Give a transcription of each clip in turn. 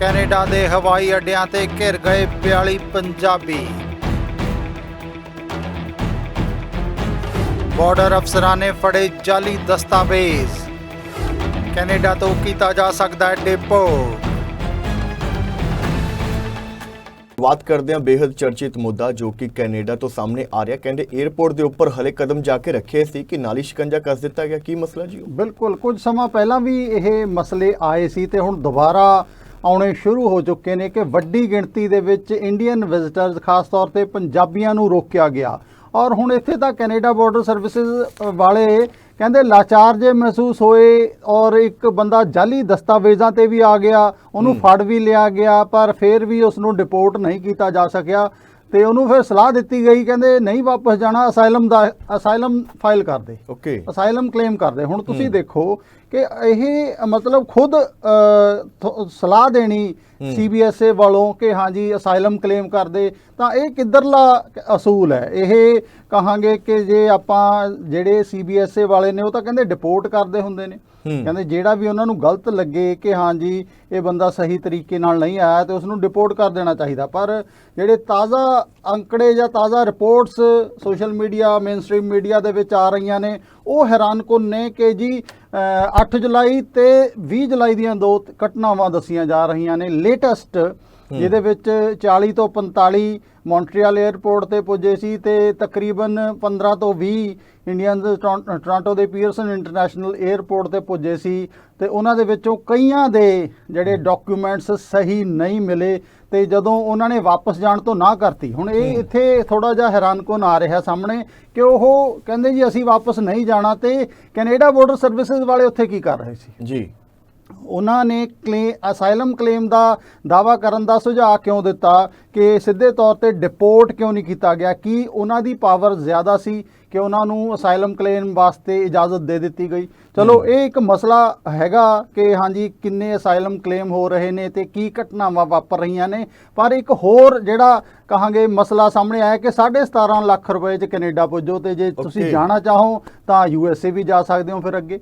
Canada ਦੇ ਹਵਾਈ ਅੱਡਿਆਂ ਤੇ ਘਿਰ ਗਏ 42 ਪੰਜਾਬੀ। ਬਾਰਡਰ ਅਫਸਰਾਂ ਨੇ ਫੜੇ ਜਾਲੀ ਦਸਤਾਵੇਜ਼। ਕੈਨੇਡਾ ਤੋਂ ਕੀਤਾ ਜਾ ਸਕਦਾ ਹੈ ਡਿਪੋਰਟ ਬਾਤ ਕਰਦੇ ਹਾਂ ਬੇहद ਚਰਚਿਤ ਮੁੱਦਾ ਜੋ ਕਿ ਕੈਨੇਡਾ ਤੋਂ ਸਾਹਮਣੇ ਆ ਰਿਹਾ ਕਹਿੰਦੇ 에어ਪੋਰਟ ਦੇ ਉੱਪਰ ਹਲੇ ਕਦਮ ਜਾ ਕੇ ਰੱਖੇ ਸੀ ਕਿ ਨਾਲੀ ਸ਼ਿਕੰਜਾ ਕੱਸ ਦਿੱਤਾ ਗਿਆ। ਕੀ ਮਸਲਾ ਜੀ? ਬਿਲਕੁਲ ਕੁਝ ਸਮਾਂ ਪਹਿਲਾਂ ਵੀ ਇਹ ਮਸਲੇ ਆਏ ਸੀ ਤੇ ਹੁਣ ਦੁਬਾਰਾ ਆਉਣੇ ਸ਼ੁਰੂ ਹੋ ਚੁੱਕੇ ਨੇ ਕਿ ਵੱਡੀ ਗਿਣਤੀ ਦੇ ਵਿੱਚ ਇੰਡੀਅਨ ਵਿਜ਼ਿਟਰਸ ਖਾਸ ਤੌਰ ਤੇ ਪੰਜਾਬੀਆਂ ਨੂੰ ਰੋਕਿਆ ਗਿਆ। ਔਰ ਹੁਣ ਇੱਥੇ ਤਾਂ ਕੈਨੇਡਾ ਬਾਰਡਰ ਸਰਵਿਸਿਜ਼ ਵਾਲੇ ਕਹਿੰਦੇ ਲਾਚਾਰ ਜੇ ਮਹਿਸੂਸ ਹੋਏ ਔਰ ਇੱਕ ਬੰਦਾ ਜਾਲੀ ਦਸਤਾਵੇਜ਼ਾਂ ਤੇ ਵੀ ਆ ਗਿਆ ਉਹਨੂੰ ਫੜ ਵੀ ਲਿਆ ਗਿਆ ਪਰ ਫਿਰ ਵੀ ਉਸ ਨੂੰ ਡਿਪੋਰਟ ਨਹੀਂ ਕੀਤਾ ਜਾ ਸਕਿਆ। ਤੇ ਉਹਨੂੰ ਫਿਰ ਸਲਾਹ ਦਿੱਤੀ ਗਈ ਕਹਿੰਦੇ ਨਹੀਂ ਵਾਪਸ ਜਾਣਾ ਅਸਾਈਲਮ ਦਾ ਅਸਾਈਲਮ ਫਾਈਲ ਕਰ ਦੇ। ਓਕੇ। ਅਸਾਈਲਮ ਕਲੇਮ ਕਰਦੇ ਹੁਣ ਤੁਸੀਂ ਦੇਖੋ ਕਿ ਇਹ ਮਤਲਬ ਖੁਦ ਸਲਾਹ ਦੇਣੀ ਸੀਬੀਐਸਏ ਵੱਲੋਂ ਕਿ ਹਾਂਜੀ ਅਸਾਈਲਮ ਕਲੇਮ ਕਰਦੇ ਤਾਂ ਇਹ ਕਿੱਧਰਲਾ ਅਸੂਲ ਹੈ? ਇਹ ਕਹਾਂਗੇ ਕਿ ਜੇ ਆਪਾਂ ਜਿਹੜੇ ਸੀਬੀਐਸਏ ਵਾਲੇ ਨੇ ਉਹ ਤਾਂ ਕਹਿੰਦੇ ਡਿਪੋਰਟ ਕਰਦੇ ਹੁੰਦੇ ਨੇ। ਕਹਿੰਦੇ ਜਿਹੜਾ ਵੀ ਉਹਨਾਂ ਨੂੰ ਗਲਤ ਲੱਗੇ ਕਿ ਹਾਂਜੀ ਇਹ ਬੰਦਾ ਸਹੀ ਤਰੀਕੇ ਨਾਲ ਨਹੀਂ ਆਇਆ ਤੇ ਉਸ ਨੂੰ ਡਿਪੋਰਟ ਕਰ ਦੇਣਾ ਚਾਹੀਦਾ। ਪਰ ਜਿਹੜੇ ਤਾਜ਼ਾ ਅੰਕੜੇ ਜਾਂ ਤਾਜ਼ਾ reports social media mainstream media ਦੇ ਵਿੱਚ ਆ ਰਹੀਆਂ ਨੇ ਉਹ ਹੈਰਾਨਕੁਨ ਨੇ ਕਿ ਜੀ ਅ, 8 ਜੁਲਾਈ ਤੇ 20 ਜੁਲਾਈ ਦੀਆਂ ਦੋ ਘਟਨਾਵਾਂ ਦੱਸੀਆਂ ਜਾ ਰਹੀਆਂ ਨੇ। ਲੇਟੈਸਟ ਜਿਹਦੇ ਵਿੱਚ 40 ਤੋਂ 45 ਮੌਂਟਰੀਅਲ 에ਅਰਪੋਰਟ ਤੇ ਪੁੱਜੇ ਸੀ ਤੇ ਤਕਰੀਬਨ 15 ਤੋਂ 20 ਇੰਡੀਅਨਸ ਟੋਰਾਂ- ਟੋਰਾਂਟੋ ਦੇ ਪੀਅਰਸਨ ਇੰਟਰਨੈਸ਼ਨਲ 에ਅਰਪੋਰਟ ਤੇ ਪੁੱਜੇ ਸੀ ਤੇ ਉਹਨਾਂ ਦੇ ਵਿੱਚੋਂ ਕਈਆਂ ਦੇ ਜਿਹੜੇ ਡਾਕੂਮੈਂਟਸ ਸਹੀ ਨਹੀਂ ਮਿਲੇ ਤੇ ਜਦੋਂ ਉਹਨਾਂ ਨੇ ਵਾਪਸ ਜਾਣ ਤੋਂ ਨਾ ਕਰਤੀ। ਹੁਣ ਇਹ ਇੱਥੇ ਥੋੜਾ ਜਿਹਾ ਹੈਰਾਨਕੁਨ ਆ ਰਿਹਾ ਸਾਹਮਣੇ ਕਿ ਉਹ ਕਹਿੰਦੇ ਜੀ ਅਸੀਂ ਵਾਪਸ ਨਹੀਂ ਜਾਣਾ ਤੇ ਕੈਨੇਡਾ ਬਾਰਡਰ ਸਰਵਿਸਿਜ਼ ਵਾਲੇ ਉੱਥੇ ਕੀ ਕਰ ਰਹੇ ਸੀ? ਜੀ। ਉਹਨਾਂ ਨੇ ਕਲੇ ਅਸਾਈਲਮ ਕਲੇਮ ਦਾ ਦਾਵਾ ਕਰਨ ਦਾ ਸੁਝਾਅ ਕਿਉਂ ਦਿੱਤਾ ਕਿ ਸਿੱਧੇ ਤੌਰ ਤੇ ਡਿਪੋਰਟ ਕਿਉਂ ਨਹੀਂ ਕੀਤਾ ਗਿਆ? ਕੀ ਉਹਨਾਂ ਦੀ ਪਾਵਰ ਜ਼ਿਆਦਾ ਸੀ ਕਿ ਉਹਨਾਂ ਨੂੰ ਅਸਾਈਲਮ ਕਲੇਮ ਵਾਸਤੇ ਇਜਾਜ਼ਤ ਦੇ ਦਿੱਤੀ ਗਈ? ਚਲੋ ਇਹ ਇੱਕ ਮਸਲਾ ਹੈਗਾ ਕਿ ਹਾਂਜੀ ਕਿੰਨੇ ਅਸਾਈਲਮ ਕਲੇਮ ਹੋ ਰਹੇ ਨੇ ਤੇ ਕੀ ਘਟਨਾਵਾਂ ਵਾਪਰ ਰਹੀਆਂ ਨੇ। ਪਰ ਇੱਕ ਹੋਰ ਜਿਹੜਾ ਕਹਾਂਗੇ ਮਸਲਾ ਸਾਹਮਣੇ ਆਇਆ ਕਿ 17.5 ਲੱਖ ਰੁਪਏ ਚ ਕੈਨੇਡਾ ਪੁੱਜੋ ਤੇ ਜੇ ਤੁਸੀਂ. ਜਾਣਾ ਚਾਹੋ ਤਾਂ ਯੂਐਸਏ ਵੀ ਜਾ ਸਕਦੇ ਹੋ ਫਿਰ ਅੱਗੇ।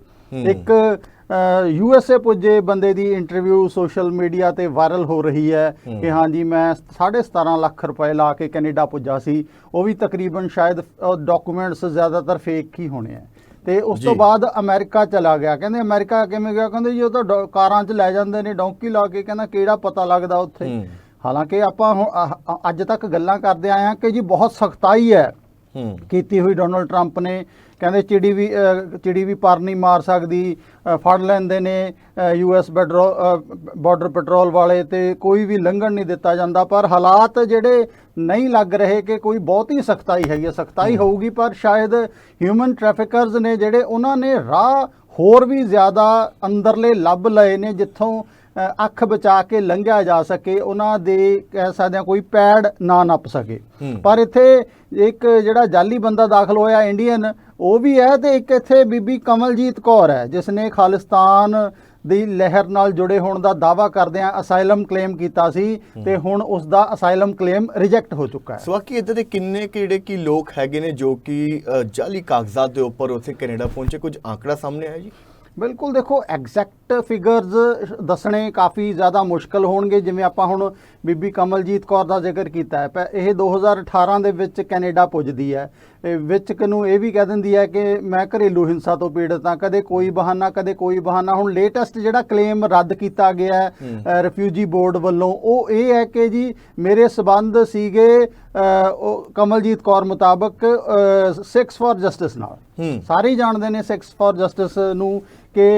ਹੂੰ। ਇੱਕ ਯੂਐਸਏ ਪੁੱਜੇ ਬੰਦੇ ਦੀ ਇੰਟਰਵਿਊ ਸੋਸ਼ਲ ਮੀਡੀਆ ਤੇ ਵਾਇਰਲ ਹੋ ਰਹੀ ਹੈ ਹੂੰ। ਕਿ ਹਾਂਜੀ ਮੈਂ 17.5 ਲੱਖ ਰੁਪਏ ਲਾ ਕੇ ਕੈਨੇਡਾ ਪੁੱਜਾ ਸੀ। ਉਹ ਵੀ ਤਕਰੀਬਨ ਸ਼ਾਇਦ ਡਾਕੂਮੈਂਟਸ ਜ਼ਿਆਦਾਤਰ ਫੇਕ ਹੀ ਹੋਣੇ ਆ ਤੇ ਉਸ ਤੋਂ। ਬਾਅਦ ਅਮਰੀਕਾ ਚਲਾ ਗਿਆ। ਕਹਿੰਦੇ ਅਮਰੀਕਾ ਕਿਵੇਂ ਗਿਆ? ਕਹਿੰਦੇ ਜੀ ਉਹ ਤਾਂ ਕਾਰਾਂ 'ਚ ਲੈ ਜਾਂਦੇ ਨੇ ਡੌਂਕੀ ਲਾ ਕੇ। ਕਹਿੰਦਾ ਕਿਹੜਾ ਪਤਾ ਲੱਗਦਾ ਉੱਥੇ। ਹਾਲਾਂਕਿ ਆਪਾਂ ਹੁਣ ਅੱਜ ਤੱਕ ਗੱਲਾਂ ਕਰਦੇ ਆਏ ਹਾਂ ਕਿ ਜੀ ਬਹੁਤ ਸਖਤਾਈ ਹੈ। ਕੀਤੀ ਹੋਈ ਡੋਨਲਡ ਟਰੰਪ ਨੇ। ਕਹਿੰਦੇ ਚਿੜੀ ਵੀ ਚਿੜੀ ਵੀ ਪਰ ਨਹੀਂ ਮਾਰ ਸਕਦੀ। ਫੜ ਲੈਂਦੇ ਨੇ ਯੂਐਸ ਬਾਰਡਰ ਪੈਟਰੋਲ ਵਾਲੇ ਤੇ ਕੋਈ ਵੀ ਲੰਘਣ ਨਹੀਂ ਦਿੱਤਾ ਜਾਂਦਾ। ਪਰ ਹਾਲਾਤ ਜਿਹੜੇ ਨਹੀਂ ਲੱਗ ਰਹੇ ਕਿ ਕੋਈ ਬਹੁਤੀ ਸਖਤਾਈ ਹੈਗੀ ਸਖਤਾਈ ਹੋਊਗੀ ਪਰ ਸ਼ਾਇਦ ਹਿਊਮਨ ਟ੍ਰੈਫਿਕਰਸ ਨੇ ਜਿਹੜੇ ਉਹਨਾਂ ਨੇ ਰਾਹ ਹੋਰ ਵੀ ਜ਼ਿਆਦਾ ਅੰਦਰਲੇ ਲੱਭ ਲਏ ਨੇ ਜਿੱਥੋਂ ਅੱਖ ਬਚਾ ਕੇ ਲੰਘਿਆ ਜਾ ਸਕੇ ਉਹਨਾਂ ਦੇ ਕਹਿ ਸਕਦੇ ਹਾਂ ਕੋਈ ਪੈੜ ਨਾ ਨੱਪ ਸਕੇ। ਪਰ ਇੱਥੇ ਇੱਕ ਜਿਹੜਾ ਜਾਲੀ ਬੰਦਾ ਦਾਖਲ ਹੋਇਆ ਇੰਡੀਅਨ ਉਹ ਵੀ ਹੈ ਤੇ ਇੱਕ ਇੱਥੇ ਬੀਬੀ ਕਮਲਜੀਤ ਕੌਰ ਹੈ ਜਿਸ ਨੇ ਖਾਲਿਸਤਾਨ ਦੀ ਲਹਿਰ ਨਾਲ ਜੁੜੇ ਹੋਣ ਦਾ ਦਾਵਾ ਕਰਦਿਆਂ ਅਸਾਈਲਮ ਕਲੇਮ ਕੀਤਾ ਸੀ ਤੇ ਹੁਣ ਉਸ ਦਾ ਅਸਾਈਲਮ ਕਲੇਮ ਰਿਜੈਕਟ ਹੋ ਚੁੱਕਾ ਹੈ। ਸਵਾਕੀ ਇਦਾਂ ਦੇ ਕਿੰਨੇ ਕਿਹੜੇ ਕੀ ਲੋਕ ਹੈਗੇ ਨੇ ਜੋ ਕਿ ਜਾਲੀ ਕਾਗਜ਼ਾਤ ਦੇ ਉੱਪਰ ਉੱਥੇ ਕੈਨੇਡਾ ਪਹੁੰਚੇ? ਕੁਝ ਆંકੜਾ ਸਾਹਮਣੇ ਆਇਆ ਜੀ? ਬਿਲਕੁਲ ਦੇਖੋ ਐਗਜ਼ੈਕਟ ਫਿਗਰਸ ਦੱਸਣੇ ਕਾਫੀ ਜ਼ਿਆਦਾ ਮੁਸ਼ਕਲ ਹੋਣਗੇ ਜਿਵੇਂ ਆਪਾਂ ਹੁਣ ਬੀਬੀ ਕਮਲਜੀਤ ਕੌਰ ਦਾ ਜ਼ਿਕਰ ਕੀਤਾ ਹੈ। ਇਹ 2018 ਦੇ ਵਿੱਚ ਕੈਨੇਡਾ ਪੁੱਜਦੀ ਹੈ। ਵਿੱਚ ਨੂੰ ਇਹ ਵੀ ਕਹਿ ਦਿੰਦੀ ਹੈ ਕਿ ਮੈਂ ਘਰੇਲੂ ਹਿੰਸਾ ਤੋਂ ਪੀੜਤ ਹਾਂ ਕਦੇ ਕੋਈ ਬਹਾਨਾ ਕਦੇ ਕੋਈ ਬਹਾਨਾ। ਹੁਣ ਲੇਟੈਸਟ ਜਿਹੜਾ ਕਲੇਮ ਰੱਦ ਕੀਤਾ ਗਿਆ ਹੈ ਰਿਫਿਊਜੀ ਬੋਰਡ ਵੱਲੋਂ ਉਹ ਇਹ ਹੈ ਕਿ ਜੀ ਮੇਰੇ ਸਬੰਧ ਸੀਗੇ ਕਮਲਜੀਤ ਕੌਰ ਮੁਤਾਬਕ 6 ਫॉर ਜਸਟਿਸ ਨਾਲ। ਸਾਰੇ ਜਾਣਦੇ ਨੇ 6 ਫॉर ਜਸਟਿਸ ਨੂੰ। ਕਿ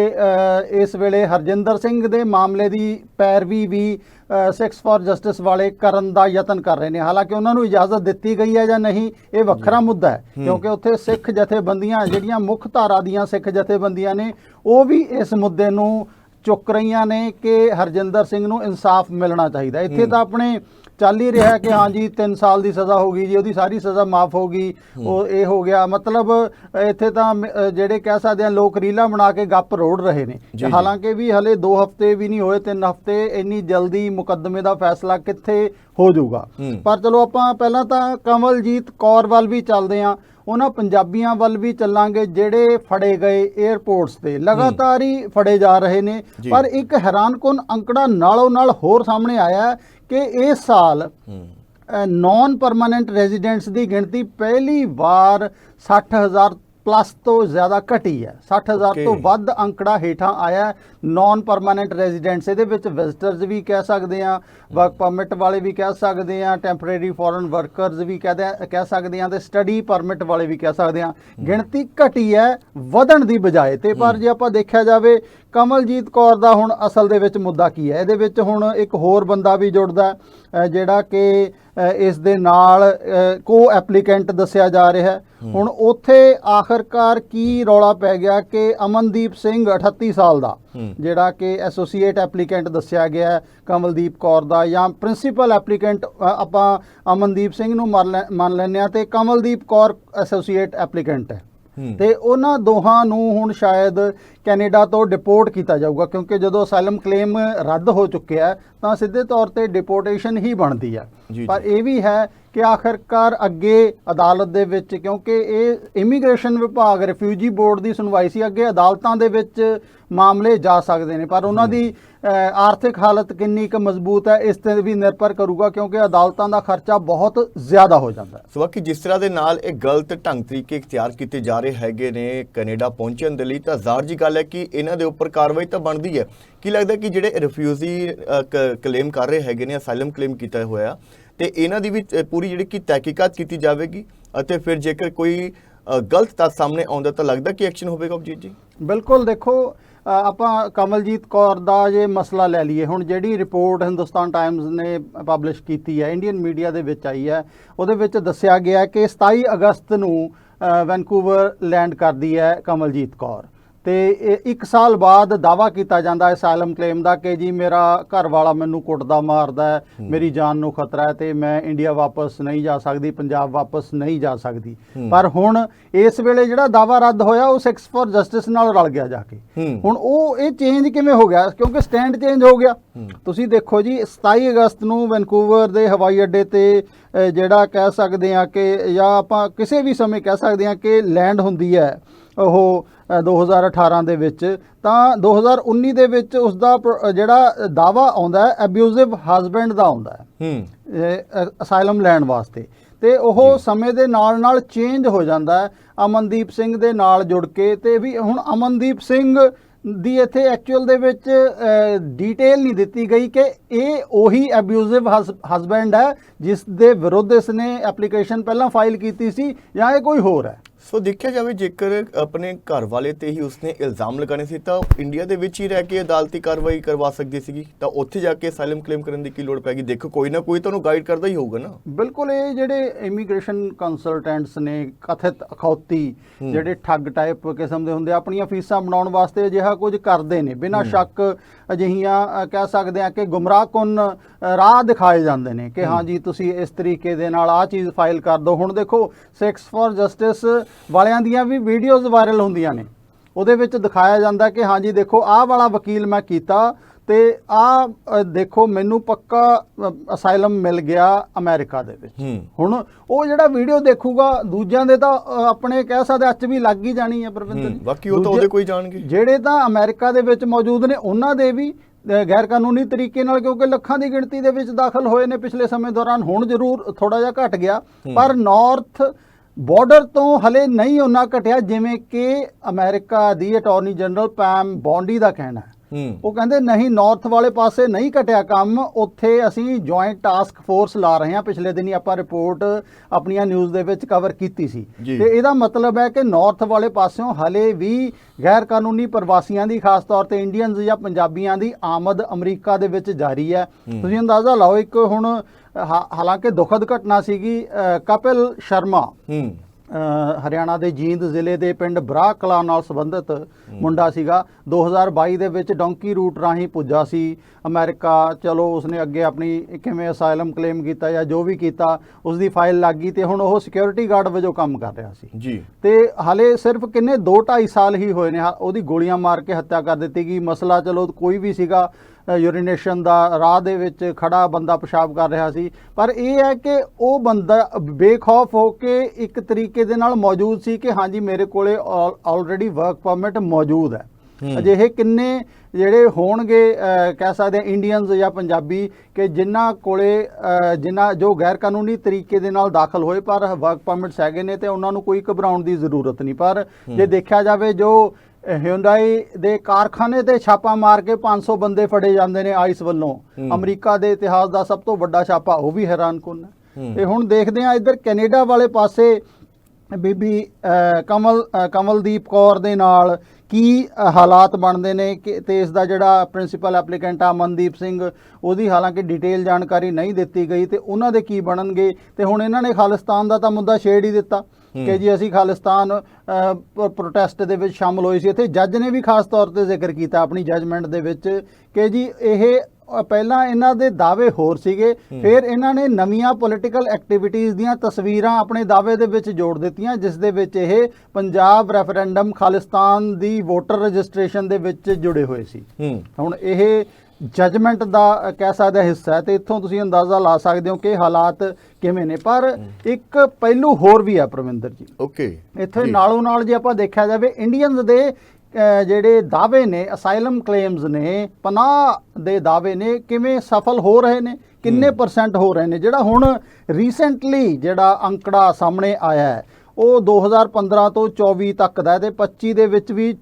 ਇਸ ਵੇਲੇ ਹਰਜਿੰਦਰ ਸਿੰਘ ਦੇ ਮਾਮਲੇ ਦੀ ਪੈਰਵੀ ਵੀ 6 ਫॉर ਜਸਟਿਸ ਵਾਲੇ ਕਰਨ ਦਾ ਯਤਨ ਕਰ ਰਹੇ ਨੇ। ਹਾਲਾਂਕਿ ਉਹਨਾਂ ਨੂੰ ਇਜਾਜ਼ਤ ਦਿੱਤੀ ਗਈ ਹੈ ਜਾਂ ਨਹੀਂ ਇਹ ਵੱਖਰਾ ਮੁੱਦਾ ਹੈ ਕਿਉਂਕਿ ਉੱਥੇ ਸਿੱਖ ਜਥੇਬੰਦੀਆਂ ਜਿਹੜੀਆਂ ਮੁੱਖ ਧਾਰਾ ਦੀਆਂ ਸਿੱਖ ਜਥੇਬੰਦੀਆਂ ਨੇ ਉਹ ਵੀ ਇਸ ਮੁੱਦੇ ਨੂੰ ਚੁੱਕ ਰਹੀਆਂ ਨੇ ਕਿ ਹਰਜਿੰਦਰ ਸਿੰਘ ਨੂੰ ਇਨਸਾਫ ਮਿਲਣਾ ਚਾਹੀਦਾ ਇੱਥੇ ਤਾਂ ਆਪਣੇ ਚੱਲ ਹੀ ਰਿਹਾ ਕਿ ਹਾਂਜੀ 3 ਸਾਲ ਦੀ ਸਜ਼ਾ ਹੋ ਗਈ ਜੀ ਉਹਦੀ ਸਾਰੀ ਸਜ਼ਾ ਮਾਫ ਹੋ ਗਈ ਉਹ ਇਹ ਹੋ ਗਿਆ। ਮਤਲਬ ਇੱਥੇ ਤਾਂ ਜਿਹੜੇ ਕਹਿ ਸਕਦੇ ਆ ਲੋਕ ਰੀਲਾ ਬਣਾ ਕੇ ਗੱਪ ਰੋੜ ਰਹੇ ਨੇ। ਜੀ, ਜੀ। ਹਾਲਾਂਕਿ ਵੀ ਹਲੇ 2 ਹਫ਼ਤੇ ਵੀ ਨਹੀਂ ਹੋਏ 3 ਹਫ਼ਤੇ ਇੰਨੀ ਜਲਦੀ ਮੁਕੱਦਮੇ ਦਾ ਫੈਸਲਾ ਕਿੱਥੇ ਹੋ ਜਾਊਗਾ। ਹੂੰ। ਪਰ ਚਲੋ ਆਪਾਂ ਪਹਿਲਾਂ ਤਾਂ ਕਮਲਜੀਤ ਕੌਰ ਵੱਲ ਵੀ ਚੱਲਦੇ ਆਂ। ਉਹਨਾਂ ਪੰਜਾਬੀਆਂ ਵੱਲ ਵੀ ਚੱਲਾਂਗੇ ਜਿਹੜੇ ਫੜੇ ਗਏ 에ਅਰਪੋਰਟਸ ਤੇ ਲਗਾਤਾਰ ਹੀ ਫੜੇ ਜਾ ਰਹੇ ਨੇ। ਜੀ। ਪਰ ਇੱਕ ਹੈਰਾਨਕੁਨ ਅੰਕੜਾ ਨਾਲੋਂ ਨਾਲ ਹੋਰ ਸਾਹਮਣੇ ਆਇਆ ਹੈ ਕਿ ਇਸ ਸਾਲ ਨਾਨ ਪਰਮਾਨੈਂਟ ਰੈਜ਼ੀਡੈਂਟਸ ਦੀ ਗਿਣਤੀ ਪਹਿਲੀ ਵਾਰ 60000 ਪਲੱਸ ਤੋਂ ਜ਼ਿਆਦਾ ਘਟੀ ਹੈ। 60000 Okay. ਤੋਂ ਵੱਧ ਅੰਕੜਾ ਹੇਠਾਂ ਆਇਆ ਨਾਨ ਪਰਮਾਨੈਂਟ ਰੈਜ਼ੀਡੈਂਟਸ ਇਹਦੇ ਵਿੱਚ ਵਿਜ਼ਟਰਸ ਵੀ ਕਹਿ ਸਕਦੇ ਆ ਵਰਕ ਪਰਮਿਟ ਵਾਲੇ ਵੀ ਕਹਿ ਸਕਦੇ ਆ ਟੈਂਪਰੇਰੀ ਫੋਰਨ ਵਰਕਰਸ ਵੀ ਕਹਦੇ ਕਹਿ ਸਕਦੇ ਆ ਤੇ ਸਟੱਡੀ ਪਰਮਿਟ ਵਾਲੇ ਵੀ ਕਹਿ ਸਕਦੇ ਆ ਗਿਣਤੀ ਘਟੀ ਹੈ ਵਧਣ ਦੀ ਬਜਾਏ ਤੇ ਪਰ ਜੇ ਆਪਾਂ ਦੇਖਿਆ ਜਾਵੇ ਕਮਲਜੀਤ ਕੌਰ ਦਾ ਹੁਣ ਅਸਲ ਦੇ ਵਿੱਚ ਮੁੱਦਾ ਕੀ ਹੈ? ਇਹਦੇ ਵਿੱਚ ਹੁਣ ਇੱਕ ਹੋਰ ਬੰਦਾ ਵੀ ਜੁੜਦਾ ਜਿਹੜਾ ਕਿ ਇਸ ਦੇ ਨਾਲ ਕੋ ਐਪਲੀਕੈਂਟ ਦੱਸਿਆ ਜਾ ਰਿਹਾ ਹੁਣ ਉੱਥੇ ਆਖਰਕਾਰ ਕੀ ਰੌਲਾ ਪੈ ਗਿਆ ਕਿ ਅਮਨਦੀਪ ਸਿੰਘ 38 ਸਾਲ ਦਾ। ਜਿਹੜਾ ਕਿ ਐਸੋਸੀਏਟ ਐਪਲੀਕੈਂਟ ਦੱਸਿਆ ਗਿਆ ਕਮਲਦੀਪ ਕੌਰ ਦਾ ਜਾਂ ਪ੍ਰਿੰਸੀਪਲ ਐਪਲੀਕੈਂਟ ਆਪਾਂ ਅਮਨਦੀਪ ਸਿੰਘ ਨੂੰ ਮੰਨ ਲੈਂਦੇ ਹਾਂ ਤੇ ਕਮਲਦੀਪ ਕੌਰ ਐਸੋਸੀਏਟ ਐਪਲੀਕੈਂਟ ਹੂੰ। ਤੇ ਉਹਨਾਂ ਦੋਹਾਂ ਨੂੰ ਹੁਣ ਸ਼ਾਇਦ ਕੈਨੇਡਾ ਤੋਂ ਡਿਪੋਰਟ ਕੀਤਾ ਜਾਊਗਾ ਕਿਉਂਕਿ ਜਦੋਂ ਅਸਾਈਲਮ ਕਲੇਮ ਰੱਦ ਹੋ ਚੁੱਕਿਆ ਤਾਂ ਸਿੱਧੇ ਤੌਰ ਤੇ ਡਿਪੋਰਟੇਸ਼ਨ ਹੀ ਬਣਦੀ ਹੈ ਜੀ, ਪਰ। ਇਹ ਵੀ ਹੈ ਕਿ ਆਖਿਰਕਾਰ ਅੱਗੇ ਅਦਾਲਤ ਦੇ ਵਿੱਚ, ਕਿਉਂਕਿ ਇਹ ਇਮੀਗ੍ਰੇਸ਼ਨ ਵਿਭਾਗ, ਰਿਫਿਊਜੀ ਬੋਰਡ ਦੀ ਸੁਣਵਾਈ ਸੀ, ਅੱਗੇ ਅਦਾਲਤਾਂ ਦੇ ਵਿੱਚ ਮਾਮਲੇ ਜਾ ਸਕਦੇ ਨੇ। ਪਰ ਉਹਨਾਂ ਦੀ ਆਰਥਿਕ ਹਾਲਤ ਕਿੰਨੀ ਕੁ ਮਜ਼ਬੂਤ ਹੈ, ਇਸ ਤੇ ਵੀ ਨਿਰਭਰ ਕਰੂਗਾ, ਕਿਉਂਕਿ ਅਦਾਲਤਾਂ ਦਾ ਖਰਚਾ ਬਹੁਤ ਜ਼ਿਆਦਾ ਹੋ ਜਾਂਦਾ ਹੈ। ਸੋ ਬਾਕੀ ਜਿਸ ਤਰ੍ਹਾਂ ਦੇ ਨਾਲ ਇਹ ਗਲਤ ਢੰਗ ਤਰੀਕੇ ਇਖਤਿਆਰ ਕੀਤੇ ਜਾ ਰਹੇ ਹੈਗੇ ਨੇ ਕੈਨੇਡਾ ਪਹੁੰਚਣ ਦੇ ਲਈ, ਤਾਂ ਜ਼ਾਹਰ ਜੀ ਗੱਲ ਹੈ ਕਿ ਇਹਨਾਂ ਦੇ ਉੱਪਰ ਕਾਰਵਾਈ ਤਾਂ ਬਣਦੀ ਹੈ। ਕੀ ਲੱਗਦਾ ਕਿ ਜਿਹੜੇ ਰਿਫਿਊਜੀ ਕਲੇਮ ਕਰ ਰਹੇ ਹੈਗੇ ਨੇ, ਅਸਾਈਲਮ ਕਲੇਮ ਕੀਤਾ ਹੋਇਆ ਤੇ ਇਹਨਾਂ ਦੀ ਵੀ ਪੂਰੀ ਜਿਹੜੀ ਕਿ ਤਹਿਕੀਕਾਤ ਕੀਤੀ ਜਾਵੇਗੀ ਅਤੇ ਫਿਰ ਜੇਕਰ ਕੋਈ ਗਲਤ ਤੱਥ ਸਾਹਮਣੇ ਆਉਂਦਾ ਤਾਂ ਲੱਗਦਾ ਕਿ ਐਕਸ਼ਨ ਹੋਵੇਗਾ ਅਭਜੀਤ ਜੀ? ਬਿਲਕੁਲ, ਦੇਖੋ ਆਪਾਂ ਕਮਲਜੀਤ ਕੌਰ ਦਾ ਜੇ ਮਸਲਾ ਲੈ ਲਈਏ, ਹੁਣ ਜਿਹੜੀ ਰਿਪੋਰਟ ਹਿੰਦੁਸਤਾਨ ਟਾਈਮਜ਼ ਨੇ ਪਬਲਿਸ਼ ਕੀਤੀ ਹੈ, ਇੰਡੀਅਨ ਮੀਡੀਆ ਦੇ ਵਿੱਚ ਆਈ ਹੈ, ਉਹਦੇ ਵਿੱਚ ਦੱਸਿਆ ਗਿਆ ਕਿ 27 ਅਗਸਤ ਨੂੰ ਵੈਨਕੂਵਰ ਲੈਂਡ ਕਰਦੀ ਹੈ ਕਮਲਜੀਤ ਕੌਰ। ਤੇ ਇਹ ਇੱਕ ਸਾਲ ਬਾਅਦ ਦਾਵਾ ਕੀਤਾ ਜਾਂਦਾ ਹੈ ਸਾਇਲਮ ਕਲੇਮ ਦਾ ਕਿ ਜੀ ਮੇਰਾ ਘਰ ਵਾਲਾ ਮੈਨੂੰ ਕੁੱਟਦਾ ਮਾਰਦਾ ਹੈ ਮੇਰੀ ਜਾਨ ਨੂੰ ਖਤਰਾ ਹੈ ਤੇ ਮੈਂ ਇੰਡੀਆ ਵਾਪਸ ਨਹੀਂ ਜਾ ਸਕਦੀ ਪੰਜਾਬ ਵਾਪਸ ਨਹੀਂ ਜਾ ਸਕਦੀ। ਪਰ ਹੁਣ ਇਸ ਵੇਲੇ ਜਿਹੜਾ ਦਾਵਾ ਰੱਦ ਹੋਇਆ ਉਹ ਸਿਕਸ ਫॉर ਜਸਟਿਸ ਨਾਲ ਰਲ ਗਿਆ ਜਾ ਕੇ। ਹੁਣ ਉਹ ਇਹ ਚੇਂਜ ਕਿਵੇਂ ਹੋ ਗਿਆ ਕਿਉਂਕਿ ਸਟੈਂਡ ਚੇਂਜ ਹੋ ਗਿਆ। ਤੁਸੀਂ ਦੇਖੋ ਜੀ 27 ਅਗਸਤ ਨੂੰ ਵੈਨਕੂਵਰ ਦੇ ਹਵਾਈ ਅੱਡੇ ਤੇ ਜਿਹੜਾ ਕਹਿ ਸਕਦੇ ਆ ਕਿ ਜਾਂ ਆਪਾਂ ਕਿਸੇ ਵੀ ਸਮੇਂ ਕਹਿ ਸਕਦੇ ਆ ਕਿ ਲੈਂਡ ਹੁੰਦੀ ਹੈ ਉਹ ਅ, 2018 ਦੇ ਵਿੱਚ ਤਾਂ 2019 ਦੇ ਵਿੱਚ ਉਸ ਦਾ ਜਿਹੜਾ ਦਾਵਾ ਆਉਂਦਾ ਹੈ ਅਬਿਊਜ਼ਿਵ ਹਸਬੈਂਡ ਦਾ ਆਉਂਦਾ ਹੈ। ਹੂੰ। ਅਸਾਈਲਮ ਲੈਣ ਵਾਸਤੇ। ਤੇ ਉਹ ਸਮੇਂ ਦੇ ਨਾਲ ਨਾਲ ਚੇਂਜ ਹੋ ਜਾਂਦਾ ਹੈ ਅਮਨਦੀਪ ਸਿੰਘ ਦੇ ਨਾਲ ਜੁੜ ਕੇ। ਤੇ ਵੀ ਹੁਣ ਅਮਨਦੀਪ ਸਿੰਘ ਦੀ ਇੱਥੇ ਐਕਚੁਅਲ ਦੇ ਵਿੱਚ ਡਿਟੇਲ ਨਹੀਂ ਦਿੱਤੀ ਗਈ ਕਿ ਇਹ ਉਹੀ ਅਬਿਊਜ਼ਿਵ ਹਸਬੈਂਡ ਹੈ ਜਿਸ ਦੇ ਵਿਰੁੱਧ ਇਸ ਨੇ ਐਪਲੀਕੇਸ਼ਨ ਪਹਿਲਾਂ ਫਾਈਲ ਕੀਤੀ ਸੀ ਜਾਂ ਇਹ ਕੋਈ ਹੋਰ ਹੈ। ਸੋ ਦੇਖਿਆ ਜਾਵੇ ਜੇਕਰ ਆਪਣੇ ਘਰ ਵਾਲੇ ਤੇ ਹੀ ਉਸਨੇ ਇਲਜ਼ਾਮ ਲਗਾਣੇ ਸੀ ਤਾਂ ਇੰਡੀਆ ਦੇ ਵਿੱਚ ਹੀ ਰਹਿ ਕੇ ਅਦਾਲਤੀ ਕਾਰਵਾਈ ਕਰਵਾ ਸਕਦੀ ਸੀਗੀ। ਤਾਂ ਉੱਥੇ ਜਾ ਕੇ ਅਸਾਈਲਮ ਕਲੇਮ ਕਰਨ ਦੀ ਕੀ ਲੋੜ ਪੈਗੀ ਦੇਖੋ ਕੋਈ ਨਾ ਕੋਈ ਤੁਹਾਨੂੰ ਗਾਈਡ ਕਰਦਾ ਹੀ ਹੋਊਗਾ ਨਾ। ਬਿਲਕੁਲ ਇਹ ਜਿਹੜੇ ਇਮੀਗ੍ਰੇਸ਼ਨ ਕੰਸਲਟੈਂਟਸ ਨੇ ਕਥਿਤ ਅਖੌਤੀ। ਜਿਹੜੇ ਠੱਗ ਟਾਈਪ ਕਿਸਮ ਦੇ ਹੁੰਦੇ ਆ, ਆਪਣੀਆਂ ਫੀਸਾਂ ਬਣਾਉਣ ਵਾਸਤੇ ਅਜਿਹਾ ਕੁਝ ਕਰਦੇ ਨੇ। ਬਿਨਾਂ ਸ਼ੱਕ ਅਜਿਹੀਆਂ ਕਹਿ ਸਕਦੇ ਆ ਕਿ ਗੁੰਮਰਾਹਕੁਨ ਰਾਹ ਦਿਖਾਏ ਜਾਂਦੇ ਨੇ ਕਿ ਹਾਂ। ਜੀ ਤੁਸੀਂ ਇਸ ਤਰੀਕੇ ਦੇ ਨਾਲ ਆਹ ਚੀਜ਼ ਫਾਈਲ ਕਰ ਦਿਓ। ਹੁਣ ਦੇਖੋ ਸਿਕਸ ਫॉर ਜਸਟਿਸ ਵਾਲਿਆਂ ਦੀਆਂ ਵੀ ਵੀਡੀਓਜ਼ ਵਾਇਰਲ ਹੁੰਦੀਆਂ ਨੇ। ਉਹਦੇ ਵਿੱਚ ਦਿਖਾਇਆ ਜਾਂਦਾ ਕਿ ਹਾਂ ਜੀ ਦੇਖੋ ਆਹ ਵਾਲਾ ਵਕੀਲ ਮੈਂ ਕੀਤਾ ਤੇ ਆ ਦੇਖੋ ਮੈਨੂੰ ਪੱਕਾ ਅਸਾਈਲਮ ਮਿਲ ਗਿਆ ਅਮਰੀਕਾ ਦੇ ਵਿੱਚ। ਹੁਣ ਉਹ ਜਿਹੜਾ ਵੀਡੀਓ ਦੇਖੂਗਾ ਦੂਜਿਆਂ ਦੇ ਤਾਂ ਆਪਣੇ ਕਹਿ ਸਕਦੇ ਅੱਚ ਵੀ ਲੱਗ ਹੀ ਜਾਣੀ ਹੈ ਪ੍ਰਵਿੰਦਰ। ਬਾਕੀ ਉਹ ਤਾਂ ਉਹਦੇ ਕੋਈ ਜਾਣਗੇ ਜਿਹੜੇ ਤਾਂ ਅਮਰੀਕਾ ਦੇ ਵਿੱਚ ਮੌਜੂਦ ਨੇ ਉਹਨਾਂ ਦੇ ਵੀ ਗੈਰ ਕਾਨੂੰਨੀ ਤਰੀਕੇ ਨਾਲ ਕਿਉਂਕਿ ਲੱਖਾਂ ਦੀ ਗਿਣਤੀ ਦੇ ਵਿੱਚ ਦਾਖਲ ਹੋਏ ਨੇ ਪਿਛਲੇ ਸਮੇਂ ਦੌਰਾਨ ਹੁਣ ਜ਼ਰੂਰ ਥੋੜਾ ਜਿਹਾ ਘਟ ਗਿਆ। ਪਰ ਨਾਰਥ ਬਾਰਡਰ ਤੋਂ ਹਲੇ ਨਹੀਂ ਉਹਨਾਂ ਘਟਿਆ ਜਿਵੇਂ ਕਿ ਅਮਰੀਕਾ ਦੀ ਅਟਾਰਨੀ ਜਨਰਲ ਪੈਮ ਬੌਂਡੀ ਦਾ ਕਹਿਣਾ ਹੈ। ਉਹ ਕਹਿੰਦੇ ਨਹੀਂ ਨਾਰਥ ਵਾਲੇ ਪਾਸੇ ਨਹੀਂ ਘਟਿਆ ਕੰਮ ਉੱਥੇ ਅਸੀਂ ਜੁਆਇੰਟ ਟਾਸਕ ਫੋਰਸ ਲਾ ਰਹੇ ਹਾਂ। ਪਿਛਲੇ ਦਿਨੀ ਆਪਾਂ ਰਿਪੋਰਟ ਆਪਣੀਆਂ ਨਿਊਜ਼ ਦੇ ਵਿੱਚ ਕਵਰ ਕੀਤੀ ਸੀ। ਤੇ ਇਹਦਾ ਮਤਲਬ ਹੈ ਕਿ ਨਾਰਥ ਵਾਲੇ ਪਾਸਿਓਂ ਹਲੇ ਵੀ ਗੈਰ ਕਾਨੂੰਨੀ ਪ੍ਰਵਾਸੀਆਂ ਦੀ ਖਾਸ ਤੌਰ ਤੇ ਇੰਡੀਅਨਸ ਜਾਂ ਪੰਜਾਬੀਆਂ ਦੀ ਆਮਦ ਅਮਰੀਕਾ ਦੇ ਵਿੱਚ ਜਾਰੀ ਹੈ। ਤੁਸੀਂ ਅੰਦਾਜ਼ਾ ਲਾਓ ਇੱਕ ਹੁਣ ਹਾਲਾਂਕਿ ਦੁਖਦ ਘਟਨਾ ਸੀਗੀ ਕਪਿਲ ਸ਼ਰਮਾ ਹੂੰ। ਹਰਿਆਣਾ ਦੇ ਜੀਂਦ ਜ਼ਿਲ੍ਹੇ ਦੇ ਪਿੰਡ ਬਰਾਹ ਕਲਾਂ ਨਾਲ ਸੰਬੰਧਿਤ ਮੁੰਡਾ ਸੀਗਾ। 2022 ਦੇ ਵਿੱਚ ਡੌਂਕੀ ਰੂਟ ਰਾਹੀਂ ਪੁੱਜਾ ਸੀ। ਅਮਰੀਕਾ ਚਲੋ ਉਸਨੇ ਅੱਗੇ ਆਪਣੀ ਕਿਵੇਂ ਅਸਾਈਲਮ ਕਲੇਮ ਕੀਤਾ ਜਾਂ ਜੋ ਵੀ ਕੀਤਾ ਉਸ ਦੀ ਫਾਈਲ ਲੱਗ ਗਈ ਤੇ ਹੁਣ ਉਹ ਸਿਕਿਉਰਿਟੀ ਗਾਰਡ ਵਜੋਂ ਕੰਮ ਕਰ ਰਿਹਾ ਸੀ। ਜੀ। ਤੇ ਹਲੇ ਸਿਰਫ ਕਿੰਨੇ 2 2.5 ਸਾਲ ਹੀ ਹੋਏ ਨੇ ਉਹਦੀ ਗੋਲੀਆਂ ਮਾਰ ਕੇ ਹੱਤਿਆ ਕਰ ਦਿੱਤੀ ਗਈ। ਮਸਲਾ ਚਲੋ ਕੋਈ ਵੀ ਸੀਗਾ ਯੂਰੀਨੇਸ਼ਨ ਦਾ ਰਾਹ ਦੇ ਵਿੱਚ ਖੜਾ ਬੰਦਾ ਪਿਸ਼ਾਬ ਕਰ ਰਿਹਾ ਸੀ। ਪਰ ਇਹ ਹੈ ਕਿ ਉਹ ਬੰਦਾ ਬੇਖੌਫ ਹੋ ਕੇ ਇੱਕ ਤਰੀਕੇ ਦੇ ਨਾਲ ਮੌਜੂਦ ਸੀ ਕਿ ਹਾਂਜੀ ਮੇਰੇ ਕੋਲੇ ਆਲਰੇਡੀ ਵਰਕ ਪਰਮਿਟ ਮੌਜੂਦ ਹੈ। ਅਜਿਹੇ ਕਿੰਨੇ ਜਿਹੜੇ ਹੋਣਗੇ ਕਹਿ ਸਕਦੇ ਇੰਡੀਅਨਸ ਜਾਂ ਪੰਜਾਬੀ ਕਿ ਜਿਨ੍ਹਾਂ ਕੋਲੇ ਜਿਨ੍ਹਾਂ ਜੋ ਗੈਰ ਕਾਨੂੰਨੀ ਤਰੀਕੇ ਦੇ ਨਾਲ ਦਾਖਲ ਹੋਏ ਪਰ ਵਰਕ ਪਰਮਿਟਸ ਹੈਗੇ ਨੇ ਤੇ ਉਹਨਾਂ ਨੂੰ ਕੋਈ ਘਬਰਾਉਣ ਦੀ ਜ਼ਰੂਰਤ ਨਹੀਂ। ਪਰ ਜੇ ਦੇਖਿਆ ਜਾਵੇ ਜੋ ਹਿਉਂਡਾਈ ਦੇ ਕਾਰਖਾਨੇ ਤੇ ਛਾਪਾ ਮਾਰ ਕੇ 500 ਬੰਦੇ ਫੜੇ ਜਾਂਦੇ ਨੇ ਆਈਸ ਵੱਲੋਂ। ਅਮਰੀਕਾ ਦੇ ਇਤਿਹਾਸ ਦਾ ਸਭ ਤੋਂ ਵੱਡਾ ਛਾਪਾ ਉਹ ਵੀ ਹੈਰਾਨਕੁਨ ਹੈ। ਤੇ ਹੁਣ ਦੇਖਦੇ ਆ ਇੱਧਰ ਕੈਨੇਡਾ ਵਾਲੇ ਪਾਸੇ ਬੀਬੀ ਕਮਲ ਕਮਲਦੀਪ ਕੌਰ ਦੇ ਨਾਲ ਕੀ ਹਾਲਾਤ ਬਣਦੇ ਨੇ ਕਿ ਤੇ ਇਸ ਦਾ ਜਿਹੜਾ ਪ੍ਰਿੰਸੀਪਲ ਐਪਲੀਕੈਂਟ ਆ ਮਨਦੀਪ ਸਿੰਘ ਉਹਦੀ ਹਾਲਾਂਕਿ ਡਿਟੇਲ ਜਾਣਕਾਰੀ ਨਹੀਂ ਦਿੱਤੀ ਗਈ ਤੇ ਉਹਨਾਂ ਦੇ ਕੀ ਬਣਨਗੇ ਤੇ ਹੁਣ ਇਹਨਾਂ ਨੇ ਖਾਲਿਸਤਾਨ ਦਾ ਤਾਂ ਮੁੱਦਾ ਛੇੜ ਹੀ ਦਿੱਤਾ ਕਿ ਜੀ ਅਸੀਂ ਖਾਲਿਸਤਾਨ ਪ੍ਰੋਟੈਸਟ ਦੇ ਵਿੱਚ ਸ਼ਾਮਲ ਹੋਏ ਸੀ। ਇੱਥੇ ਜੱਜ ਨੇ ਵੀ ਖਾਸ ਤੌਰ ਤੇ ਜ਼ਿਕਰ ਕੀਤਾ ਆਪਣੀ ਜਜਮੈਂਟ ਦੇ ਵਿੱਚ ਕਿ ਜੀ ਇਹ ਪਹਿਲਾਂ ਇਹਨਾਂ ਦੇ ਦਾਅਵੇ ਹੋਰ ਸੀਗੇ ਫਿਰ ਇਹਨਾਂ ਨੇ ਨਵੀਆਂ ਪੋਲਿਟੀਕਲ ਐਕਟੀਵਿਟੀਜ਼ ਦੀਆਂ ਤਸਵੀਰਾਂ ਆਪਣੇ ਦਾਅਵੇ ਦੇ ਵਿੱਚ ਜੋੜ ਦਿੱਤੀਆਂ ਜਿਸ ਦੇ ਵਿੱਚ ਇਹ ਪੰਜਾਬ ਰੈਫਰੈਂਡਮ ਖਾਲਿਸਤਾਨ ਦੀ ਵੋਟਰ ਰਜਿਸਟ੍ਰੇਸ਼ਨ ਦੇ ਵਿੱਚ ਜੁੜੇ ਹੋਏ ਸੀ। ਹੁਣ ਇਹ ਜਜਮੈਂਟ ਦਾ ਕਹਿ ਸਕਦੇ ਹਿੱਸਾ ਹੈ ਤੇ ਇੱਥੋਂ ਤੁਸੀਂ ਅੰਦਾਜ਼ਾ ਲਾ ਸਕਦੇ ਹੋ ਕਿ ਹਾਲਾਤ ਕਿਵੇਂ ਨੇ। ਪਰ ਇੱਕ ਪਹਿਲੂ ਹੋਰ ਵੀ ਹੈ ਪ੍ਰਵਿੰਦਰ ਜੀ। ਓਕੇ ਇੱਥੇ ਨਾਲੋਂ ਨਾਲ ਜੇ ਆਪਾਂ ਦੇਖਿਆ ਜਾਵੇ ਇੰਡੀਅਨਸ ਦੇ ਜਿਹੜੇ ਦਾਅਵੇ ਨੇ ਅਸਾਈਲਮ ਕਲੇਮਸ ਨੇ ਪਨਾਹ ਦੇ ਦਾਅਵੇ ਨੇ ਕਿਵੇਂ ਸਫਲ ਹੋ ਰਹੇ ਨੇ ਕਿੰਨੇ ਪਰਸੈਂਟ ਹੋ ਰਹੇ ਨੇ ਜਿਹੜਾ ਹੁਣ ਰੀਸੈਂਟਲੀ ਜਿਹੜਾ ਅੰਕੜਾ ਸਾਹਮਣੇ ਆਇਆ ਹੈ ਉਹ 2015 ਤੋਂ 24 ਤੱਕ ਦਾ ਤੇ 25 ਦੇ ਵਿੱਚ ਵੀ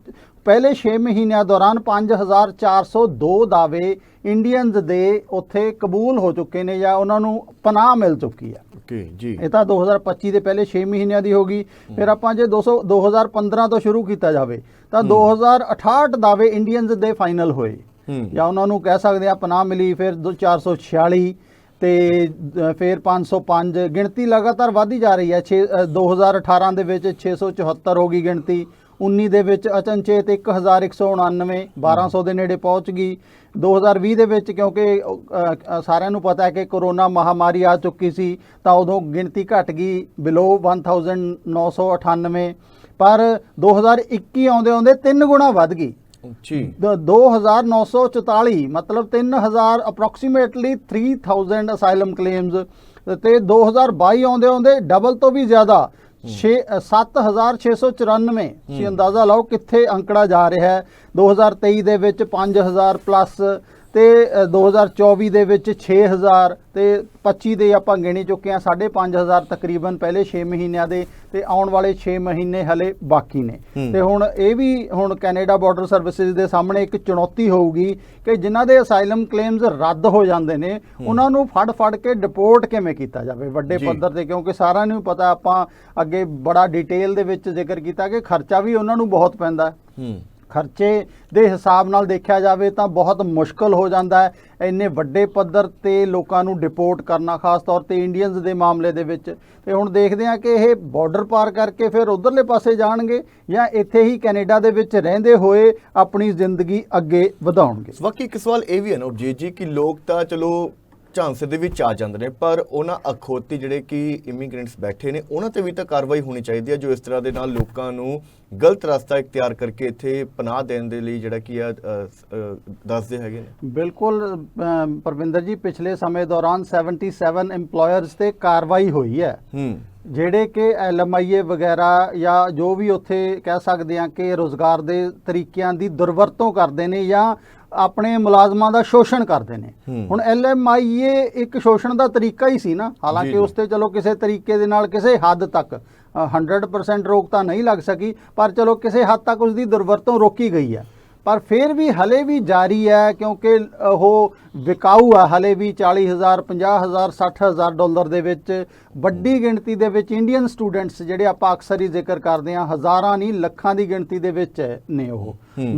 ਪਹਿਲੇ 6 ਮਹੀਨਿਆਂ ਦੌਰਾਨ 5402 ਦਾਅਵੇ ਇੰਡੀਅਨਸ ਦੇ ਉੱਥੇ ਕਬੂਲ ਹੋ ਚੁੱਕੇ ਨੇ ਜਾਂ ਉਹਨਾਂ ਨੂੰ ਪਨਾਹ ਮਿਲ ਚੁੱਕੀ ਹੈ ਓਕੇ ਜੀ। ਇਹ ਤਾਂ 2025 ਦੇ ਪਹਿਲੇ 6 ਮਹੀਨਿਆਂ ਦੀ ਹੋ ਗਈ। ਫਿਰ ਆਪਾਂ ਜੇ 200 2015 ਤੋਂ ਸ਼ੁਰੂ ਕੀਤਾ ਜਾਵੇ ਤਾਂ 2068 ਦਾਅਵੇ ਇੰਡੀਅਨਸ ਦੇ ਫਾਈਨਲ ਹੋਏ। ਜਾਂ ਉਹਨਾਂ ਨੂੰ ਕਹਿ ਸਕਦੇ ਆ ਪਨਾਹ ਮਿਲੀ ਫਿਰ ਦੋ- 446 ਤੇ ਫਿਰ 505 ਗਿਣਤੀ ਲਗਾਤਾਰ ਵਧਦੀ ਜਾ ਰਹੀ ਹੈ। ਛੇ- ਅ, 2018 ਦੇ ਵਿੱਚ 674 ਹੋ ਗਈ ਗਿਣਤੀ। 19 ਦੇ ਵਿੱਚ ਅਚਨਚੇਤ 1199 1200 ਦੇ ਨੇੜੇ ਪਹੁੰਚ ਗਈ। 2020 ਦੇ ਵਿੱਚ ਕਿਉਂਕਿ ਸਾਰਿਆਂ ਨੂੰ ਪਤਾ ਹੈ ਕਿ ਕਰੋਨਾ ਮਹਾਮਾਰੀ ਆ ਚੁੱਕੀ ਸੀ ਤਾਂ ਉਦੋਂ ਗਿਣਤੀ ਘਟ ਗਈ ਬਿਲੋ 1998 ਪਰ 2021 ਆਉਂਦੇ ਆਉਂਦੇ ਤਿੰਨ ਗੁਣਾ ਵੱਧ ਗਈ। ਜੀ। ਦ- 2944 ਮਤਲਬ 3000 ਅਪਰੋਕਸੀਮੇਟਲੀ 3000 ਅਸਾਈਲਮ ਕਲੇਮਸ ਤੇ 2022 ਆਉਂਦੇ ਆਉਂਦੇ ਡਬਲ ਤੋਂ ਵੀ ਜ਼ਿਆਦਾ 6 7694 ਤੁਸੀਂ ਅੰਦਾਜ਼ਾ ਲਾਓ ਕਿੱਥੇ ਅੰਕੜਾ ਜਾ ਰਿਹਾ ਹੈ। 2023 ਦੇ ਵਿੱਚ 5000 ਪਲੱਸ ਤੇ ਅ, 2024 ਦੇ ਵਿੱਚ 6000 ਤੇ 25 ਦੇ ਆਪਾਂ ਗਿਣੀ ਚੁੱਕੇ ਹਾਂ 5500 ਤਕਰੀਬਨ ਪਹਿਲੇ 6 ਮਹੀਨਿਆਂ ਦੇ ਤੇ ਆਉਣ ਵਾਲੇ 6 ਮਹੀਨੇ ਹਲੇ ਬਾਕੀ ਨੇ। ਤੇ ਹੁਣ ਇਹ ਵੀ ਹੁਣ ਕੈਨੇਡਾ ਬਾਰਡਰ ਸਰਵਿਸਿਜ਼ ਦੇ ਸਾਹਮਣੇ ਇੱਕ ਚੁਣੌਤੀ ਹੋਊਗੀ ਕਿ ਜਿਨ੍ਹਾਂ ਦੇ ਅਸਾਈਲਮ ਕਲੇਮਸ ਰੱਦ ਹੋ ਜਾਂਦੇ ਨੇ ਉਹਨਾਂ ਨੂੰ ਫੜ ਫੜ ਕੇ ਡਿਪੋਰਟ ਕਿਵੇਂ ਕੀਤਾ ਜਾਵੇ? ਵੱਡੇ। ਪੱਧਰ ਤੇ ਕਿਉਂਕਿ ਸਾਰਿਆਂ ਨੂੰ ਪਤਾ ਆਪਾਂ ਅੱਗੇ ਬੜਾ ਡਿਟੇਲ ਦੇ ਵਿੱਚ ਜ਼ਿਕਰ ਕੀਤਾ ਕਿ ਖਰਚਾ ਵੀ ਉਹਨਾਂ ਨੂੰ ਬਹੁਤ ਪੈਂਦਾ। ਹੂੰ। ਖਰਚੇ ਦੇ ਹਿਸਾਬ ਨਾਲ ਦੇਖਿਆ ਜਾਵੇ ਤਾਂ ਬਹੁਤ ਮੁਸ਼ਕਲ ਹੋ ਜਾਂਦਾ ਹੈ। ਇੰਨੇ ਵੱਡੇ ਪੱਧਰ ਤੇ ਲੋਕਾਂ ਨੂੰ ਡਿਪੋਰਟ ਕਰਨਾ, ਖਾਸ ਤੌਰ ਤੇ ਇੰਡੀਅਨਸ ਦੇ ਮਾਮਲੇ ਦੇ ਵਿੱਚ। ਤੇ ਹੁਣ ਦੇਖਦੇ ਹਾਂ ਕਿ ਇਹ ਬਾਰਡਰ ਪਾਰ ਕਰਕੇ ਫਿਰ ਉਧਰਲੇ ਪਾਸੇ ਜਾਣਗੇ ਜਾਂ ਇੱਥੇ ਹੀ ਕੈਨੇਡਾ ਦੇ ਵਿੱਚ ਰਹਿੰਦੇ ਹੋਏ ਆਪਣੀ ਜ਼ਿੰਦਗੀ ਅੱਗੇ ਵਧਾਉਣਗੇ। ਬਾਕੀ ਇੱਕ ਸਵਾਲ ਇਹ ਵੀ ਹੈ ਨਾ ਜੀ, ਕਿ ਲੋਕ ਤਾਂ ਚਲੋ ਝਾਂਸੇ ਦੇ ਵਿੱਚ ਆ ਜਾਂਦੇ ਨੇ ਪਰ ਉਹਨਾਂ ਅਖੌਤੀ ਜਿਹੜੇ ਕਿ ਇਮੀਗ੍ਰੈਂਟਸ ਬੈਠੇ ਨੇ ਉਹਨਾਂ ਤੇ ਵੀ ਤਾਂ ਕਾਰਵਾਈ ਹੋਣੀ ਚਾਹੀਦੀ ਹੈ ਜੋ ਇਸ ਤਰ੍ਹਾਂ ਦੇ ਨਾਲ ਲੋਕਾਂ ਨੂੰ ਗਲਤ ਰਸਤਾ ਇਖਤਿਆਰ ਕਰਕੇ ਇੱਥੇ ਪਨਾਹ ਦੇਣ ਦੇ ਲਈ ਜਿਹੜਾ ਕੀ ਆ ਦੱਸਦੇ ਹੈਗੇ ਨੇ। ਬਿਲਕੁਲ ਪਰਵਿੰਦਰ ਜੀ ਪਿਛਲੇ ਸਮੇਂ ਦੌਰਾਨ 77 EMPLOYERS ਤੇ ਕਾਰਵਾਈ ਹੋਈ ਹੈ। ਹੂੰ। ਜਿਹੜੇ ਕਿ ਐਲਐਮਆਈਏ ਵਗੈਰਾ ਜਾਂ ਜੋ ਵੀ ਉੱਥੇ ਕਹਿ ਸਕਦੇ ਆ ਕਿ ਰੋਜ਼ਗਾਰ ਦੇ ਤਰੀਕਿਆਂ ਦੀ ਦੁਰਵਰਤੋਂ ਕਰਦੇ ਨੇ ਜਾਂ ਆਪਣੇ ਮੁਲਾਜ਼ਮਾਂ ਦਾ ਸ਼ੋਸ਼ਣ ਕਰਦੇ ਨੇ। ਹੁਣ ਐਲਐਮਆਈਏ ਇੱਕ ਸ਼ੋਸ਼ਣ ਦਾ ਤਰੀਕਾ ਹੀ ਸੀ ਨਾ ਹਾਲਾਂਕਿ। ਉਸ ਤੇ ਚਲੋ ਕਿਸੇ ਤਰੀਕੇ ਦੇ ਨਾਲ ਕਿਸੇ ਹੱਦ ਤੱਕ ਅ, 100% ਰੋਕ ਤਾਂ ਨਹੀਂ ਲੱਗ ਸਕੀ ਪਰ ਚਲੋ ਕਿਸੇ ਹੱਦ ਤੱਕ ਉਸ ਦੀ ਦੁਰਵਰਤੋਂ ਰੋਕੀ ਗਈ ਹੈ ਪਰ ਫਿਰ ਵੀ ਹਲੇ ਵੀ ਜਾਰੀ ਹੈ ਕਿਉਂਕਿ ਉਹ ਵਿਕਾਊ ਹੈ ਹਲੇ ਵੀ 40000 50000 60000 ਡਾਲਰ ਦੇ ਵਿੱਚ ਵੱਡੀ ਗਿਣਤੀ ਦੇ ਵਿੱਚ ਇੰਡੀਅਨ ਸਟੂਡੈਂਟਸ ਜਿਹੜੇ ਆਪਾਂ ਅਕਸਰ ਹੀ ਜ਼ਿਕਰ ਕਰਦੇ ਹਾਂ ਹਜ਼ਾਰਾਂ ਨਹੀਂ ਲੱਖਾਂ ਦੀ ਗਿਣਤੀ ਦੇ ਵਿੱਚ ਨੇ ਉਹ।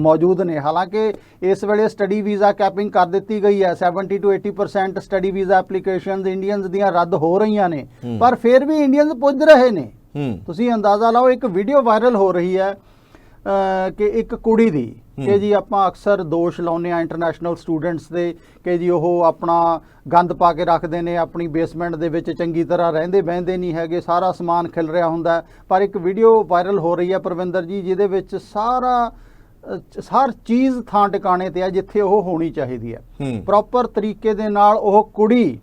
ਮੌਜੂਦ ਨੇ ਹਾਲਾਂਕਿ ਇਸ ਵੇਲੇ ਸਟੱਡੀ ਵੀਜ਼ਾ ਕੈਪਿੰਗ ਕਰ ਦਿੱਤੀ ਗਈ ਹੈ 70 ਤੋਂ 80% ਸਟੱਡੀ ਵੀਜ਼ਾ ਐਪਲੀਕੇਸ਼ਨਸ ਇੰਡੀਅਨਸ ਦੀਆਂ ਰੱਦ ਹੋ ਰਹੀਆਂ ਨੇ। ਪਰ ਫਿਰ ਵੀ ਇੰਡੀਅਨਸ ਪੁੱਜ ਰਹੇ ਨੇ ਤੁਸੀਂ ਅੰਦਾਜ਼ਾ ਲਾਓ ਇੱਕ ਵੀਡੀਓ ਵਾਇਰਲ ਹੋ ਰਹੀ ਹੈ ਕਿ ਇੱਕ ਕੁੜੀ ਦੀ ਕਿ। ਜੀ ਆਪਾਂ ਅਕਸਰ ਦੋਸ਼ ਲਾਉਂਦੇ ਆ ਇੰਟਰਨੈਸ਼ਨਲ ਸਟੂਡੈਂਟਸ ਦੇ ਕਿ ਜੀ ਉਹ ਆਪਣਾ ਗੰਦ ਪਾ ਕੇ ਰੱਖਦੇ ਨੇ ਆਪਣੀ ਬੇਸਮੈਂਟ ਦੇ ਵਿੱਚ ਚੰਗੀ ਤਰ੍ਹਾਂ ਰਹਿੰਦੇ ਬਹਿੰਦੇ ਨਹੀਂ ਹੈਗੇ ਸਾਰਾ ਸਮਾਨ ਖਿਲ ਰਿਹਾ ਹੁੰਦਾ। ਪਰ ਇੱਕ ਵੀਡੀਓ ਵਾਇਰਲ ਹੋ ਰਹੀ ਹੈ ਪ੍ਰਵਿੰਦਰ ਜੀ ਜਿਹਦੇ ਵਿੱਚ ਸਾਰਾ ਹਰ ਚੀਜ਼ ਥਾਂ ਟਿਕਾਣੇ ਤੇ ਹੈ ਜਿੱਥੇ ਉਹ ਹੋਣੀ ਚਾਹੀਦੀ ਹੈ ਪ੍ਰੋਪਰ ਤਰੀਕੇ ਦੇ ਨਾਲ ਉਹ ਕੁੜੀ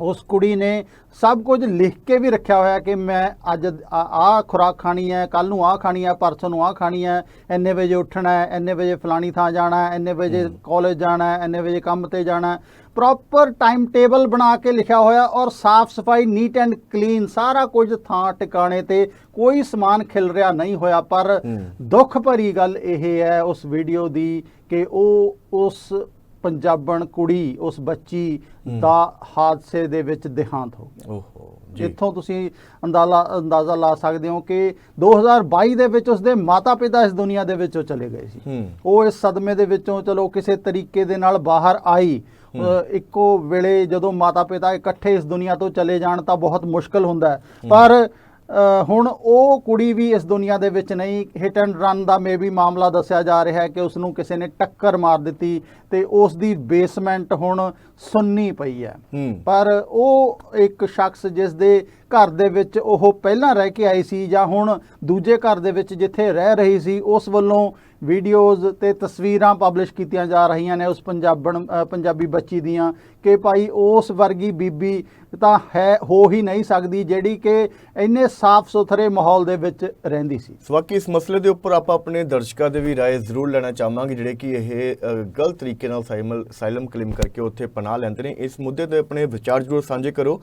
ਉਸ ਕੁੜੀ ਨੇ ਸਭ ਕੁਝ ਲਿਖ ਕੇ ਵੀ ਰੱਖਿਆ ਹੋਇਆ ਕਿ ਮੈਂ ਅੱਜ ਆ ਖੁਰਾਕ ਖਾਣੀ ਹੈ ਕੱਲ ਨੂੰ ਆ ਖਾਣੀ ਹੈ ਪਰਸੋਂ ਨੂੰ ਆ ਖਾਣੀ ਹੈ ਇੰਨੇ ਵਜੇ ਉੱਠਣਾ ਹੈ ਇੰਨੇ ਵਜੇ ਫਲਾਣੀ ਥਾਂ ਜਾਣਾ ਹੈ ਇੰਨੇ ਵਜੇ ਕਾਲਜ ਜਾਣਾ ਹੈ ਇੰਨੇ ਵਜੇ ਕੰਮ ਤੇ ਜਾਣਾ ਹੈ। ਪ੍ਰੋਪਰ ਟਾਈਮ ਟੇਬਲ ਬਣਾ ਕੇ ਲਿਖਿਆ ਹੋਇਆ ਔਰ ਸਾਫ਼ ਸਫ਼ਾਈ ਨੀਟ ਐਂਡ ਕਲੀਨ ਸਾਰਾ ਕੁਝ ਥਾਂ ਟਿਕਾਣੇ ਤੇ ਕੋਈ ਸਮਾਨ ਖਿਲ ਰਿਹਾ ਨਹੀਂ ਹੋਇਆ ਪਰ। ਦੁੱਖ ਭਰੀ ਗੱਲ ਇਹ ਹੈ ਉਸ ਵੀਡੀਓ ਦੀ ਕਿ ਉਹ ਉਸ ਪੰਜਾਬਣ ਕੁੜੀ ਉਸ ਬੱਚੀ ਦਾ ਹਾਦਸੇ ਦੇ ਵਿੱਚ ਦੇਹਾਂਤ ਹੋ ਗਿਆ। ਓਹੋ ਜੀ। ਇੱਥੋਂ ਤੁਸੀਂ ਅੰਦਾਜ਼ਾ ਅੰਦਾਜ਼ਾ ਲਾ ਸਕਦੇ ਹੋ ਕਿ 2022 ਦੇ ਵਿੱਚ ਉਸਦੇ ਮਾਤਾ-ਪਿਤਾ ਇਸ ਦੁਨੀਆ ਦੇ ਵਿੱਚੋਂ ਚਲੇ ਗਏ ਸੀ। ਉਹ ਇਸ ਸਦਮੇ ਦੇ ਵਿੱਚੋਂ ਚਲੋ ਕਿਸੇ ਤਰੀਕੇ ਦੇ ਨਾਲ ਬਾਹਰ ਆਈ। ਇੱਕੋ ਵੇਲੇ ਜਦੋਂ ਮਾਤਾ-ਪਿਤਾ ਇਕੱਠੇ ਇਸ ਦੁਨੀਆ ਤੋਂ ਚਲੇ ਜਾਣ ਤਾਂ ਬਹੁਤ ਮੁਸ਼ਕਲ ਹੁੰਦਾ ਹੈ। ਪਰ ਹੁਣ ਉਹ ਕੁੜੀ ਵੀ ਇਸ ਦੁਨੀਆ ਦੇ ਵਿੱਚ ਨਹੀਂ ਹਿਟ ਐਂਡ ਰਨ ਦਾ ਮੇਬੀ ਮਾਮਲਾ ਦੱਸਿਆ ਜਾ ਰਿਹਾ ਹੈ ਕਿ ਉਸ ਨੂੰ ਕਿਸੇ ਨੇ ਟੱਕਰ ਮਾਰ ਦਿੱਤੀ ਤੇ ਉਸ ਦੀ ਬੇਸਮੈਂਟ ਹੁਣ ਸੁੰਨੀ ਪਈ ਹੈ। ਪਰ ਉਹ ਇੱਕ ਸ਼ਖਸ ਜਿਸ ਦੇ ਘਰ ਦੇ ਵਿੱਚ ਉਹ ਪਹਿਲਾਂ ਰਹਿ ਕੇ ਆਈ ਸੀ ਜਾਂ ਹੁਣ ਦੂਜੇ ਘਰ ਦੇ ਵਿੱਚ ਜਿੱਥੇ ਰਹਿ ਰਹੀ ਸੀ ਉਸ ਵੱਲੋਂ ਵੀਡੀਓਜ਼ ਤੇ ਤਸਵੀਰਾਂ ਪਬਲਿਸ਼ ਕੀਤੀਆਂ ਜਾ ਰਹੀਆਂ ਨੇ ਉਸ ਪੰਜਾਬਣ ਪੰਜਾਬੀ ਬੱਚੀ ਦੀਆਂ ਕਿ ਭਾਈ ਉਸ ਵਰਗੀ ਬੀਬੀ ਤਾਂ ਹੈ ਹੋ ਹੀ ਨਹੀਂ ਸਕਦੀ ਜਿਹੜੀ ਕਿ ਇੰਨੇ ਸਾਫ਼ ਸੁਥਰੇ ਮਾਹੌਲ ਦੇ ਵਿੱਚ ਰਹਿੰਦੀ ਸੀ। ਸੋ ਬਾਕੀ ਇਸ ਮਸਲੇ ਦੇ ਉੱਪਰ ਆਪਾਂ ਆਪਣੇ ਦਰਸ਼ਕਾਂ ਦੇ ਵੀ ਰਾਏ ਜ਼ਰੂਰ ਲੈਣਾ ਚਾਹਾਂਗੇ ਜਿਹੜੇ ਕਿ ਇਹ ਗਲਤ ਤਰੀਕੇ ਨਾਲ ਸਾਈਲਮ ਕਲੇਮ ਕਰਕੇ ਉੱਥੇ ਪਨਾਹ ਲੈਂਦੇ ਨੇ। ਇਸ ਮੁੱਦੇ ਤੇ ਆਪਣੇ ਵਿਚਾਰ ਜ਼ਰੂਰ ਸਾਂਝੇ ਕਰੋ।